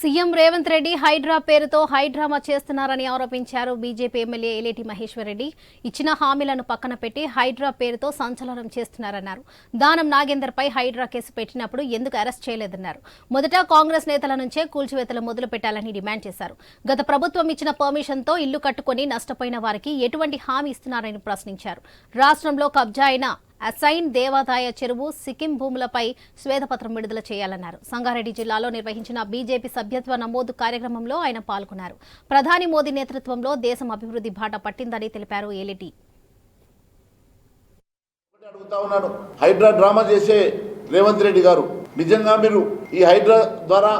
CM Revanth Reddy Hydraa పేరుతో high drama చేస్తున్నారని ఆరోపించారు బీజేపీ ఎమ్మెల్యే ఏలేటి మహేశ్వర్ రెడ్డి ఇచ్చిన హామీలను పక్కన పెట్టి హైడ్రా పేరుతో సంచలనం చేస్తున్నారన్నారు. దానం నాగేందర్ పై హైడ్రా కేసు పెట్టినప్పుడు ఎందుకు అరెస్ట్ చేయలేదన్నారు. మొదట కాంగ్రెస్ నేతల నుంచే కూల్చివేతలు మొదలు పెట్టాలని డిమాండ్ చేశారు. గత ప్రభుత్వం ఇచ్చిన పర్మిషన్తో ఇల్లు కట్టుకుని నష్టపోయిన వారికి ఎటువంటి హామీ ఇస్తున్నారని ప్రశ్నించారు. రాష్ట్రంలో కబ్జా అయిన అసైన్ దేవాదాయ చెరువు సిక్కిం భూములపై శ్వేతపత్రం విడుదల చేయాలన్నారు. సంగారెడ్డి జిల్లాలో నిర్వహించిన బీజేపీ సభ్యత్వ నమోదు కార్యక్రమంలో ఆయన పాల్గొన్నారు. ప్రధాని మోదీ నేతృత్వంలో దేశం అభివృద్ధి బాట పట్టిందని తెలిపారు ఏలిటి. హైడ్రా డ్రామా చేసే రేవంత్ రెడ్డి గారు. నిజంగా మీరు ఈ హైడ్రా ద్వారా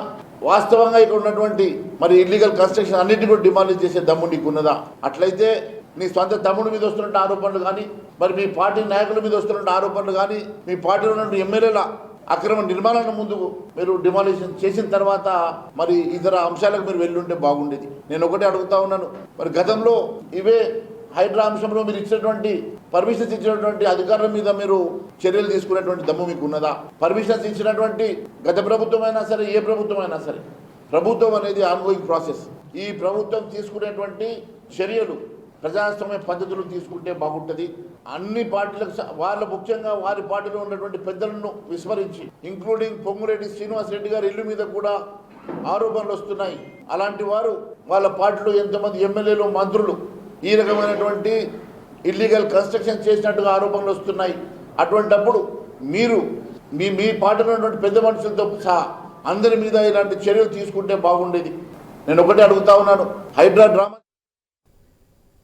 వాస్తవంగా ఇక్కడ ఉన్నటువంటి మరి ఇల్లీగల్ కన్స్ట్రక్షన్ అన్నింటినీ కూడా డిమాండ్ చేసే దమ్ము నీకున్నదా? అట్లయితే నీ సొంత తమ్ముడి మీద వస్తున్న ఆరోపణలు కానీ మరి మీ పార్టీ నాయకుల మీద వస్తున్న ఆరోపణలు కానీ మీ పార్టీలో ఉన్న ఎమ్మెల్యేల అక్రమ నిర్మాణాల ముందు మీరు డిమాలిషన్ చేసిన తర్వాత మరి ఇతర అంశాలకు మీరు వెళ్ళుంటే బాగుండేది. నేను ఒకటే అడుగుతా ఉన్నాను. మరి గతంలో ఇవే హైడ్రా అంశంలో మీరు ఇచ్చినటువంటి పర్మిషన్స్ ఇచ్చినటువంటి అధికారుల మీద మీరు చర్యలు తీసుకునేటువంటి దమ్ము మీకు ఉన్నదా? పర్మిషన్స్ ఇచ్చినటువంటి గత ప్రభుత్వం అయినా సరే ఏ ప్రభుత్వం అయినా సరే ప్రభుత్వం అనేది ఆన్గోయింగ్ ప్రాసెస్ ఈ ప్రభుత్వం తీసుకునేటువంటి చర్యలు ప్రజాస్వామ్య పద్ధతులు తీసుకుంటే బాగుంటుంది. అన్ని పార్టీలకు వాళ్ళ ముఖ్యంగా వారి పార్టీలో ఉన్నటువంటి పెద్దలను విస్మరించి ఇంక్లూడింగ్ పొంగురెడ్డి శ్రీనివాస్ రెడ్డి గారి ఇల్లు మీద కూడా ఆరోపణలు వస్తున్నాయి. అలాంటి వారు వాళ్ళ పార్టీలో ఎంతమంది ఎమ్మెల్యేలు మంత్రులు ఈ రకమైనటువంటి ఇల్లీగల్ కన్స్ట్రక్షన్ చేసినట్టుగా ఆరోపణలు వస్తున్నాయి. అటువంటప్పుడు మీరు మీ మీ పార్టీలో ఉన్నటువంటి పెద్ద మనుషులతో సహా అందరి మీద ఇలాంటి చర్యలు తీసుకుంటే బాగుండేది. నేను ఒకటే అడుగుతా ఉన్నాను. హైడ్రా డ్రామా